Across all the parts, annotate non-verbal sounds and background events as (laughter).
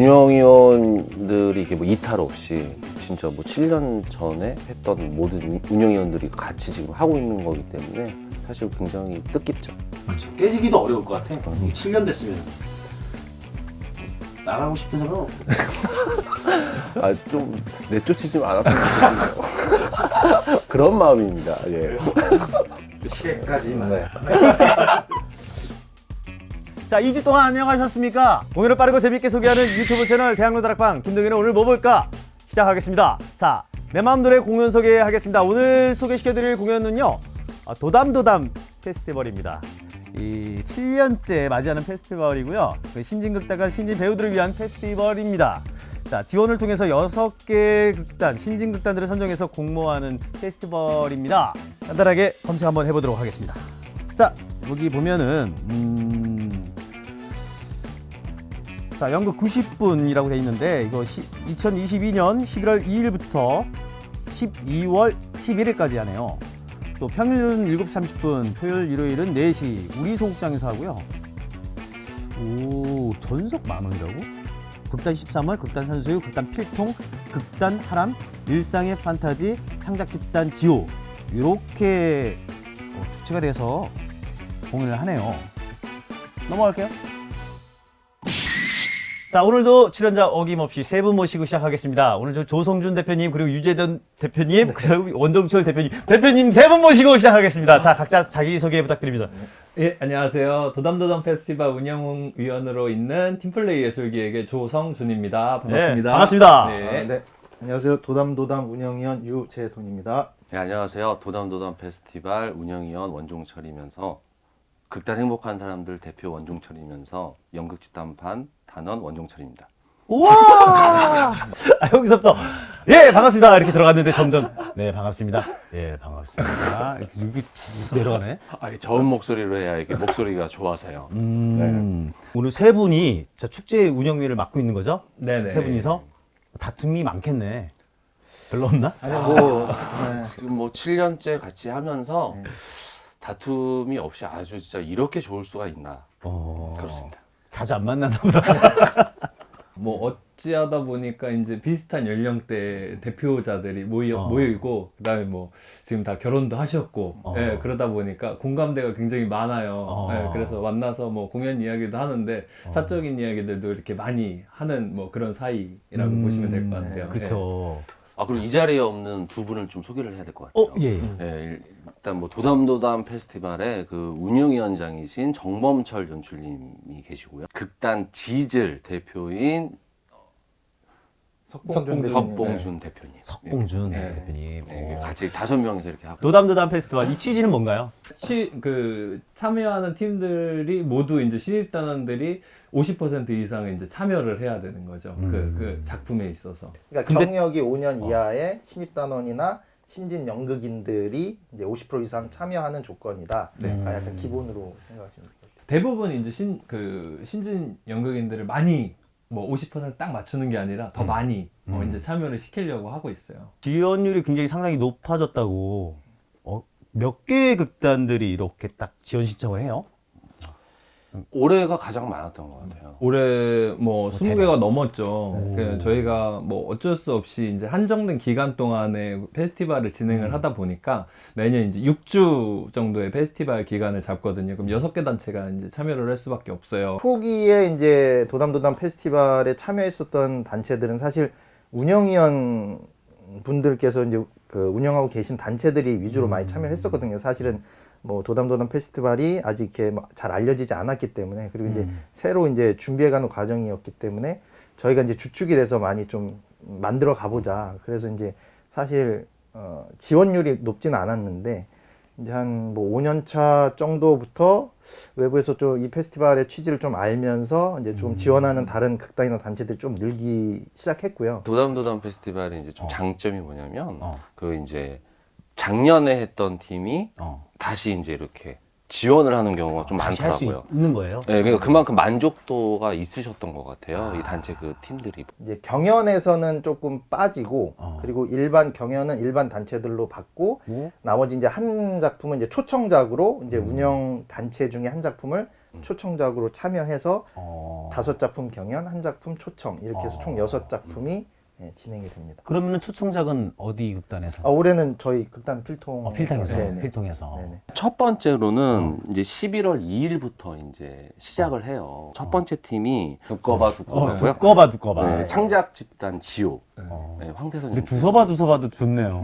운영위원들이 이게 뭐 이탈 없이 진짜 뭐 7년 전에 했던 모든 운영위원들이 같이 지금 하고 있는 거기 때문에 사실 굉장히 뜻깊죠. 그렇죠. 깨지기도 어려울 것 같아. 음. 이게 7년 됐으면 나가고 싶은 사람은 없고. (laughs) 아좀 내쫓이지 않았으면 좋겠네요. (laughs) 그런 마음입니다. 예. 시계까지만. (laughs) 네. 자, 2주 동안 안녕하셨습니까? 공연을 빠르고 재밌게 소개하는 유튜브 채널 대학로 다락방 김동현은 오늘 뭐 볼까? 시작하겠습니다. 자, 내 마음 노래 공연 소개하겠습니다. 오늘 소개시켜드릴 공연은요, 아, 도담도담 페스티벌입니다. 이 7년째 맞이하는 페스티벌이고요. 그 신진극단과 신진 배우들을 위한 페스티벌입니다. 자, 지원을 통해서 6개 극단, 신진극단들을 선정해서 공모하는 페스티벌입니다. 간단하게 검색 한번 해보도록 하겠습니다. 자, 여기 보면은 음, 자, 연극 90분이라고 돼 있는데 이거 시, 2022년 11월 2일부터 12월 11일까지 하네요. 또 평일은 7시 30분, 토요일, 일요일은 4시 우리 소극장에서 하고요. 오, 전석 만 원이라고? 극단 13월, 극단 산수유, 극단 필통, 극단 하람, 일상의 판타지, 창작 집단 지호 이렇게 어, 주체가 돼서 공연을 하네요. 넘어갈게요. 자 오늘도 출연자 어김없이 세 분 모시고 시작하겠습니다. 오늘 저 조성준 대표님 그리고 유재던 대표님 그리고 원정철 대표님 대표님 세 분 모시고 시작하겠습니다. 자 각자 자기 소개 부탁드립니다. 예, 안녕하세요. 도담도담 페스티벌 운영 위원으로 있는 팀플레이 예술기획의 조성준입니다. 반갑습니다. 네, 반갑습니다. 네. 아, 네. 안녕하세요. 도담도담 운영위원 유재돈입니다. 네, 안녕하세요. 도담도담 페스티벌 운영위원 원종철이면서 극단 행복한 사람들 대표 원종철이면서 연극 집단판 단원 원종철입니다. 우와! 아, 여기서부터 예 반갑습니다 이렇게 들어갔는데 점점 네 반갑습니다. 예 반갑습니다. 이렇게 쭉 내려가네. 아, 저음 목소리로 해야 이게 목소리가 좋아서요. 음, 오늘 세 분이 저 축제 운영위를 맡고 있는 거죠? 네네. 세 분이서 다툼이 많겠네. 별로 없나? 아니 뭐 (laughs) 네. 지금 뭐 7년째 같이 하면서 다툼이 없이 아주 진짜 이렇게 좋을 수가 있나 어, 그렇습니다. 자주 안 만나나 보다. (laughs) 뭐 어찌하다 보니까 이제 비슷한 연령대 대표자들이 모여 어. 모이고 그다음에 뭐 지금 다 결혼도 하셨고 어. 예, 그러다 보니까 공감대가 굉장히 많아요. 어. 예, 그래서 만나서 뭐 공연 이야기도 하는데 사적인 이야기들도 이렇게 많이 하는 뭐 그런 사이라고 음, 보시면 될 것 같아요. 예. 그렇죠. 아 그리고 이 자리에 없는 두 분을 좀 소개를 해야 될 것 같아요. 어, 예. 네, 일 단 뭐 도담도담 페스티벌의 그 운영위원장이신 정범철 연출님이 계시고요. 극단 지즐 대표인 석봉준 대표님. 석봉준 대표님. 석봉준 네. 대표님. 네, 어. 같이 다섯 명이서 이렇게 하고. 노담도담 페스티벌 이 취지는 뭔가요? 시, 그 참여하는 팀들이 모두 이제 신입단원들이 50% 이상은 이제 참여를 해야 되는 거죠. 그, 음. 그 작품에 있어서. 그러니까 근데- 경력이 5년 어. 이하의 신입 단원이나 신진 연극인들이 이제 50% 이상 참여하는 조건이다. 네. 아, 약간 기본으로 생각하시면 돼요. 대부분 이제 신, 그 신진 연극인들을 많이 뭐 50%딱 맞추는 게 아니라 더 많이 어, 음. 이제 참여를 시키려고 하고 있어요. 지원율이 굉장히 상당히 높아졌다고. 어, 몇 개의 극단들이 이렇게 딱 지원 신청을 해요? 올해가 가장 많았던 것 같아요. 올해 뭐 대박. 20개가 넘었죠. 오. 그 저희가 뭐 어쩔 수 없이 이제 한정된 기간 동안에 페스티벌을 진행을 음. 하다 보니까 매년 이제 6주 정도의 페스티벌 기간을 잡거든요. 그럼 6개 단체가 이제 참여를 할 수밖에 없어요. 초기에 이제 도담도담 페스티벌에 참여했었던 단체들은 사실 운영위원 분들께서 이제 그 운영하고 계신 단체들이 위주로 많이 참여했었거든요. 사실은 뭐 도담도담 페스티벌이 아직 이렇게 막잘 알려지지 않았기 때문에 그리고 이제 음. 새로 이제 준비해가는 과정이었기 때문에 저희가 이제 주축이 돼서 많이 좀 만들어 가보자. 그래서 이제 사실 어, 지원율이 높지는 않았는데 이제 한 뭐 5년 차 정도부터 외부에서 좀 이 페스티벌의 취지를 좀 알면서 이제 좀 지원하는 다른 극단이나 단체들이 좀 늘기 시작했고요. 도담도담 페스티벌의 이제 좀 어. 장점이 뭐냐면 어. 그 이제 작년에 했던 팀이 어. 다시 이제 이렇게 지원을 하는 경우가 좀 다시 할수 많더라고요. 있는 거예요? 네, 그러니까 그만큼 만족도가 있으셨던 것 같아요. 아. 이 단체 그 팀들이. 이제 경연에서는 조금 빠지고 어. 그리고 일반 경연은 일반 단체들로 받고 오? 나머지 이제 한 작품은 이제 초청작으로 이제 음. 운영 단체 중에 한 작품을 초청작으로 참여해서 어. 다섯 작품 경연, 한 작품 초청 이렇게 해서 어. 총 여섯 작품이 예, 진행이 됩니다. 그러면은 초청작은 어디 극단에서? 아, 올해는 저희 극단 필통 어, 필통에서. 네네. 필통에서. 네네. 첫 번째로는 이제 11월 2일부터 이제 시작을 해요. 첫 번째 팀이 두꺼봐 어, 두꺼봐고요. 두꺼봐 두꺼봐. 네, 창작 집단 지오. 어. 네, 황태선. 근데 두서봐 두서봐도 좋네요.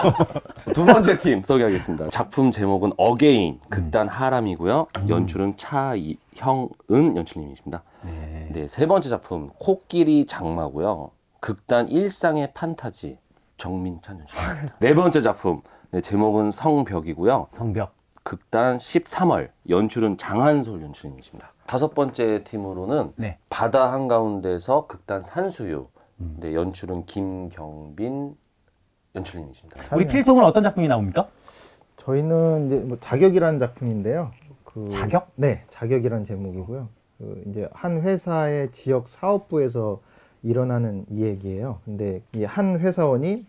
(laughs) 두 번째 팀 소개하겠습니다. 작품 제목은 어게인 극단 하람이고요. 연출은 차형은 연출님이십니다. 네. 네, 세 번째 작품 코끼리 장마고요. 극단 일상의 판타지 정민찬 연출입니다. 네 번째 작품 네, 제목은 성벽이고요. 성벽. 극단 13월 연출은 장한솔 연출님이십니다. 다섯 번째 팀으로는 네. 바다 한가운데서 극단 산수유 음. 네, 연출은 김경빈 연출님이십니다. 우리 필통은 어떤 작품이 나옵니까? 저희는 이제 뭐 자격이라는 작품인데요. 그 자격? 네, 자격이라는 제목이고요. 그 이제 한 회사의 지역 사업부에서 일어나는 이야기예요. 근데 이 한 회사원이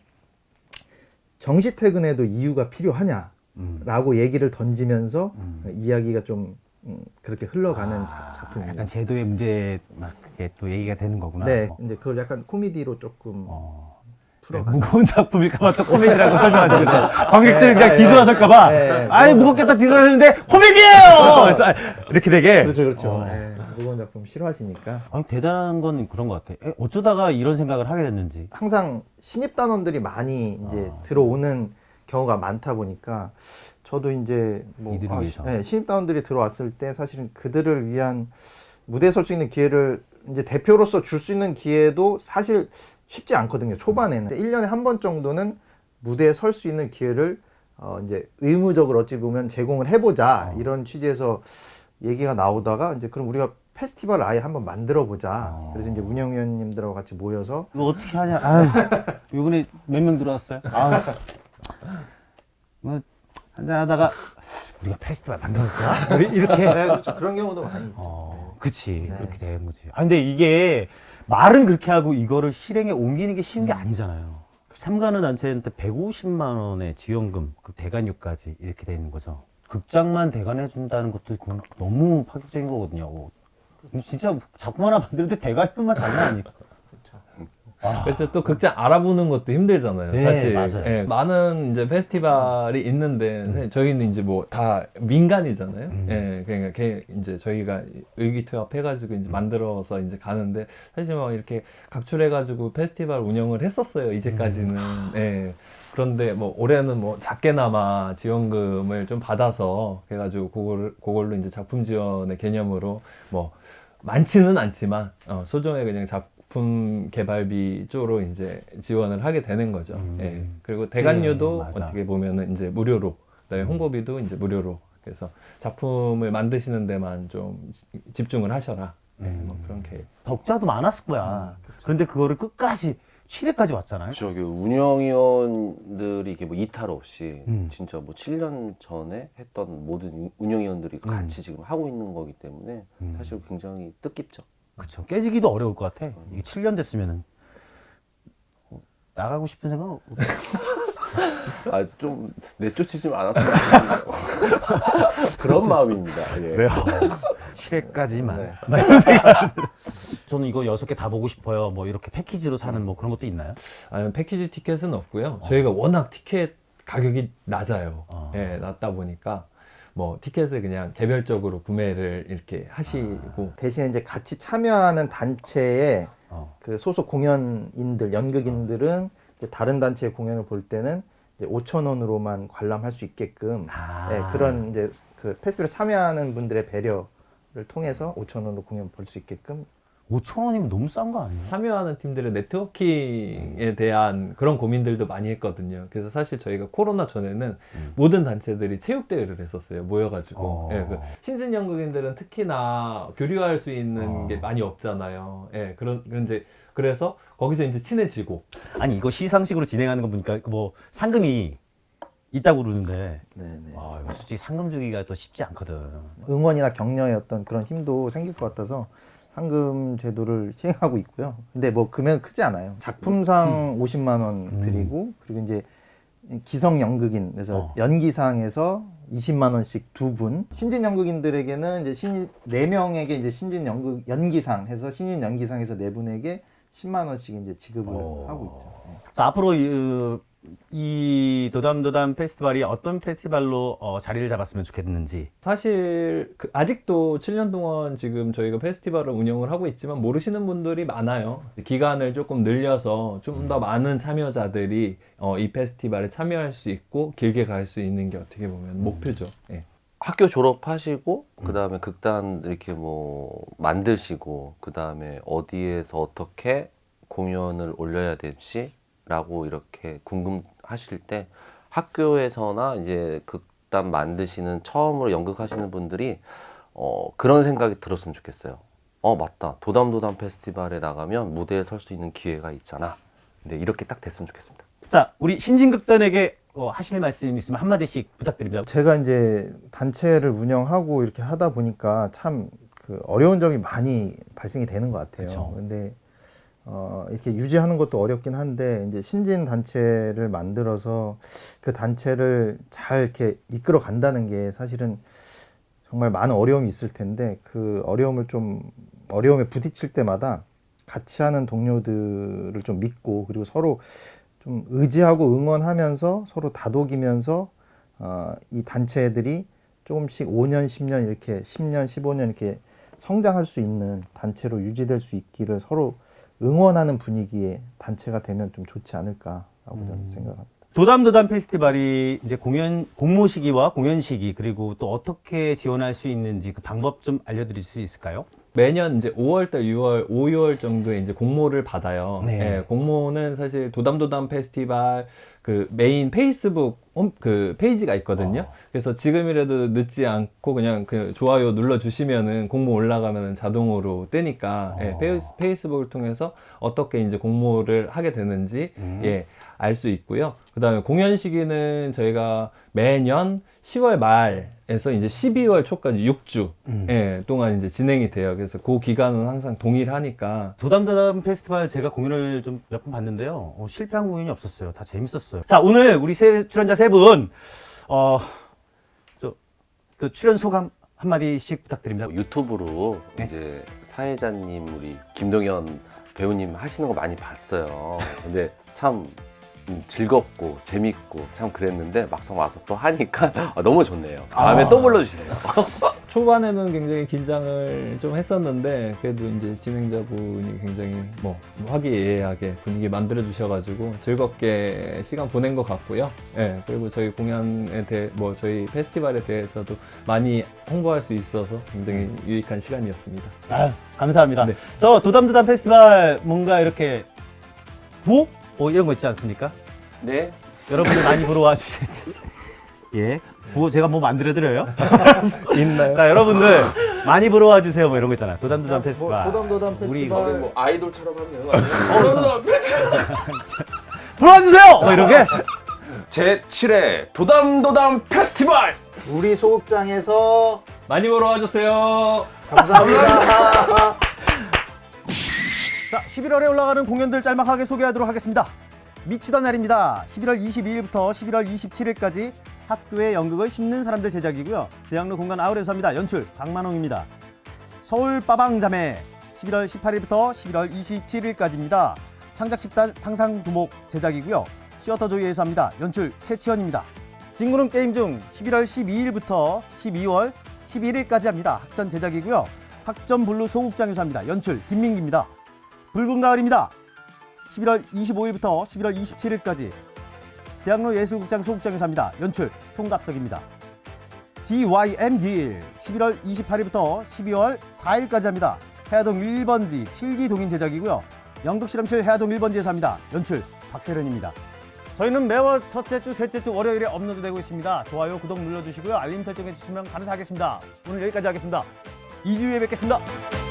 정시 퇴근에도 이유가 필요하냐라고 음. 얘기를 던지면서 음. 이야기가 좀 음, 그렇게 흘러가는 아, 자- 작품입니다. 약간 제도의 문제 막 그게 또 얘기가 되는 거구나. 네, 어. 이제 그걸 약간 코미디로 조금 어. 네. 무거운 작품일까봐 또 코미디라고 설명하죠. 그래서 관객들 네, 그냥 네, 뒤돌아설까봐. 네, 네. 아니 무겁겠다 뒤돌아서는데 코미디예요. (laughs) 이렇게 되게. 그렇죠, 그렇죠. 어. 네, 무거운 작품 싫어하시니까 아니, 대단한 건 그런 것 같아. 에, 어쩌다가 이런 생각을 하게 됐는지. 항상 신입 단원들이 많이 이제 아. 들어오는 경우가 많다 보니까 저도 이제 뭐 이들을 위해서. 네, 신입 단원들이 들어왔을 때 사실은 그들을 위한 무대에 설 수 있는 기회를 이제 대표로서 줄 수 있는 기회도 사실 쉽지 않거든요. 초반에는 1년에 한 번 정도는 무대에 설 수 있는 기회를 어 이제 의무적으로 어찌 보면 제공을 해보자 어. 이런 취지에서 얘기가 나오다가 이제 그럼 우리가 페스티벌 아예 한번 만들어 보자. 어. 그래서 이제 운영위원님들하고 같이 모여서 이거 어떻게 하냐. 아 이번에 몇 명 들어왔어요? (laughs) 아, 뭐 한잔 하다가 우리가 페스티벌 만들었까? 이렇게. 네, 그렇죠. 그런 경우도 많이 있죠. 어, 그치. 네. 그렇게 되는 거지. 아, 근데 이게 말은 그렇게 하고 이거를 실행에 옮기는 게 쉬운 게 아니잖아요. 참가하는 단체한테 150만 원의 지원금, 그 대관료까지 이렇게 되는 거죠. 극장만 대관해 준다는 것도 그건 너무 파격적인 거거든요. 어, 진짜 작품 하나 만드는데 대관료만 장난 아니에 요. 그래서 또 극장 알아보는 것도 힘들잖아요. 네, 사실 맞아요. 예, 많은 이제 페스티벌이 있는데 사실 저희는 이제 뭐 다 민간이잖아요. 음. 예, 그러니까 걔 이제 저희가 의기투합해가지고 이제 만들어서 이제 가는데 사실 막 이렇게 각출해가지고 페스티벌 운영을 했었어요. 이제까지는. 예. 그런데 뭐 올해는 뭐 작게나마 지원금을 좀 받아서 그래가지고 그걸 그걸로 이제 작품 지원의 개념으로 뭐 많지는 않지만 어, 소정의 그냥 작 품 개발비 쪽으로 이제 지원을 하게 되는 거죠. 음. 예. 그리고 대관료도 네, 맞아. 어떻게 보면은 이제 무료로, 그다음에 홍보비도 이제 무료로. 그래서 작품을 만드시는 데만 좀 집중을 하셔라. 예, 뭐 그런 계획. 덕자도 많았을 거야. 그런데 그거를 끝까지 7회까지 왔잖아요. 그렇죠. 그 운영위원들이 이게 뭐 이탈 없이 음. 진짜 뭐 7년 전에 했던 모든 운영위원들이 같이 지금 하고 있는 거기 때문에 음. 사실 굉장히 뜻깊죠. 그쵸. 깨지기도 어려울 것 같아. 이게 7년 됐으면은. 어, 나가고 싶은 생각 없- (laughs) 아 좀 내쫓이지만 않았으면. 그런 마음입니다. 예. 그래요. 7회까지만. 네. 막 이런 생각. 저는 이거 여섯 개 다 보고 싶어요. 뭐 이렇게 패키지로 사는 뭐 그런 것도 있나요? 아니, 패키지 티켓은 없고요. 저희가 워낙 티켓 가격이 낮아요. 어. 예, 낮다 보니까 뭐 티켓을 그냥 개별적으로 구매를 이렇게 하시고 대신에 이제 같이 참여하는 단체의 어. 그 소속 공연인들, 연극인들은 이제 다른 단체의 공연을 볼 때는 이제 5천 원으로만 관람할 수 있게끔 아. 예, 그런 이제 그 패스를 참여하는 분들의 배려를 통해서 5천 원으로 공연 볼 수 있게끔 5천 원이면 너무 싼 거 아니에요? 참여하는 팀들의 네트워킹에 대한 그런 고민들도 많이 했거든요. 그래서 사실 저희가 코로나 전에는 모든 단체들이 체육대회를 했었어요. 모여가지고. 어. 예, 그 신진 연극인들은 특히나 교류할 수 있는 어. 게 많이 없잖아요. 예, 그런, 그런데 그래서 거기서 이제 친해지고. 아니 이거 시상식으로 진행하는 거 보니까 뭐 상금이 있다고 그러는데 네네. 아, 이거 솔직히 상금 주기가 또 쉽지 않거든. 응원이나 격려의 어떤 그런 힘도 생길 것 같아서 상금 제도를 시행하고 있고요. 근데 뭐 금액은 크지 않아요. 작품상 50만 원 음. 드리고 그리고 이제 기성 연극인 그래서 어. 연기상에서 20만 원씩 두 분. 신진 연극인들에게는 이제 신 4명에게 이제 신진 연극 연기상 해서 신인 연기상에서 네 분에게 10만 원씩 이제 지급을 어. 하고 있죠. 네. 자, 앞으로 이, 이 도담도담 페스티벌이 어떤 페스티벌로 어, 자리를 잡았으면 좋겠는지. 사실 그 아직도 7년 동안 지금 저희가 페스티벌을 운영을 하고 있지만 모르시는 분들이 많아요. 기간을 조금 늘려서 좀 더 많은 참여자들이 어, 이 페스티벌에 참여할 수 있고 길게 갈 수 있는 게 어떻게 보면 목표죠. 예. 학교 졸업하시고 그 다음에 극단 이렇게 뭐 만드시고 그 다음에 어디에서 어떻게 공연을 올려야 될지 라고 이렇게 궁금하실 때 학교에서나 이제 극단 만드시는 처음으로 연극하시는 분들이 어 그런 생각이 들었으면 좋겠어요. 어 맞다 도담도담 페스티벌에 나가면 무대에 설 수 있는 기회가 있잖아. 근데 이렇게 딱 됐으면 좋겠습니다. 자, 우리 신진극단에게 어, 하실 말씀 있으면 한마디씩 부탁드립니다. 제가 이제 단체를 운영하고 이렇게 하다 보니까 참 그 어려운 점이 많이 발생이 되는 것 같아요. 그쵸. 근데 어, 이렇게 유지하는 것도 어렵긴 한데 이제 신진 단체를 만들어서 그 단체를 잘 이렇게 이끌어 간다는 게 사실은 정말 많은 어려움이 있을 텐데 그 어려움을 좀 어려움에 부딪힐 때마다 같이 하는 동료들을 좀 믿고 그리고 서로 좀 의지하고 응원하면서 서로 다독이면서 어, 이 단체들이 조금씩 5년, 10년 이렇게 10년, 15년 이렇게 성장할 수 있는 단체로 유지될 수 있기를 서로 응원하는 분위기의 단체가 되면 좀 좋지 않을까라고 저는 생각합니다. 도담도담 페스티벌이 이제 공연 공모 시기와 공연 시기 그리고 또 어떻게 지원할 수 있는지 그 방법 좀 알려드릴 수 있을까요? 매년 이제 5월달, 6월, 5, 6월 정도에 이제 공모를 받아요. 네. 예, 공모는 사실 도담도담 페스티벌 그 메인 페이스북 홈, 그 페이지가 있거든요. 어. 그래서 지금이라도 늦지 않고 그냥 그 좋아요 눌러 주시면은 공모 올라가면은 자동으로 뜨니까 어. 예, 페이, 페이스북을 통해서 어떻게 이제 공모를 하게 되는지 음. 예, 알 수 있고요. 그다음에 공연 시기는 저희가 매년 10월 말 에서 이제 12월 초까지 6주 음. 예, 동안 이제 진행이 돼요. 그래서 그 기간은 항상 동일하니까 도담도담 페스티벌 제가 공연을 좀 몇 번 봤는데요. 어, 실패한 공연이 없었어요. 다 재밌었어요. 자, 오늘 우리 세 출연자 세 분, 어, 저, 그 출연 소감 한마디씩 부탁드립니다. 뭐 유튜브로 네. 이제 사회자님 우리 김동현 배우님 하시는 거 많이 봤어요. 근데 참 음, 즐겁고 재밌고 참 그랬는데 막상 와서 또 하니까 (laughs) 아, 너무 좋네요. 다음에 아. 또 불러주세요. (laughs) 초반에는 굉장히 긴장을 좀 했었는데 그래도 이제 진행자분이 굉장히 뭐 화기애애하게 분위기 만들어 주셔가지고 즐겁게 시간 보낸 것 같고요. 예 그리고 저희 공연에 대해 뭐 저희 페스티벌에 대해서도 많이 홍보할 수 있어서 굉장히 유익한 시간이었습니다. 아, 감사합니다. 네. 저 도담도담 페스티벌 뭔가 이렇게 구호? 뭐 이런 거 있지 않습니까? 네. 여러분들 많이 보러 와 주셔야지. (laughs) 예. 구호 제가 뭐 만들어 드려요? (laughs) 있나요? 자, 여러분들 많이 보러 와 주세요. 뭐 이런 거 있잖아요. 도담도담 페스티벌. 도담도담 우리 페스티벌 뭐 아이돌처럼 하면 되는 거 아니에요? 불러와 주세요. 뭐 이런 게. (laughs) 제 7회 도담도담 페스티벌! 우리 소극장에서 많이 보러 와주세요. 감사합니다. 자, 11월에 올라가는 공연들 짤막하게 소개하도록 하겠습니다. 미치던 날입니다. 11월 22일부터 11월 27일까지 학교의 연극을 심는 사람들 제작이고요. 대학로 공간 아울에서 합니다. 연출 강만홍입니다. 서울 빠방자매 11월 18일부터 11월 27일까지입니다. 창작 집단 상상두목 제작이고요. 시어터 조이에서 합니다. 연출 최치현입니다. 진구는 게임 중 11월 12일부터 12월 11일까지 합니다. 학전 제작이고요. 학전 블루 소극장에서 합니다. 연출 김민기입니다. 붉은 가을입니다. 11월 25일부터 11월 27일까지 대학로 예술극장 소극장에서 합니다. 연출 송갑석입니다. DYM 길 11월 28일부터 12월 4일까지 합니다. 해화동 1번지 7기 동인 제작이고요. 연극실험실 해화동 1번지에서 합니다. 연출 박세련입니다. 저희는 매월 첫째 주, 셋째 주 월요일에 업로드되고 있습니다. 좋아요, 구독 눌러주시고요. 알림 설정해 주시면 감사하겠습니다. 오늘 여기까지 하겠습니다. 2주에 뵙겠습니다.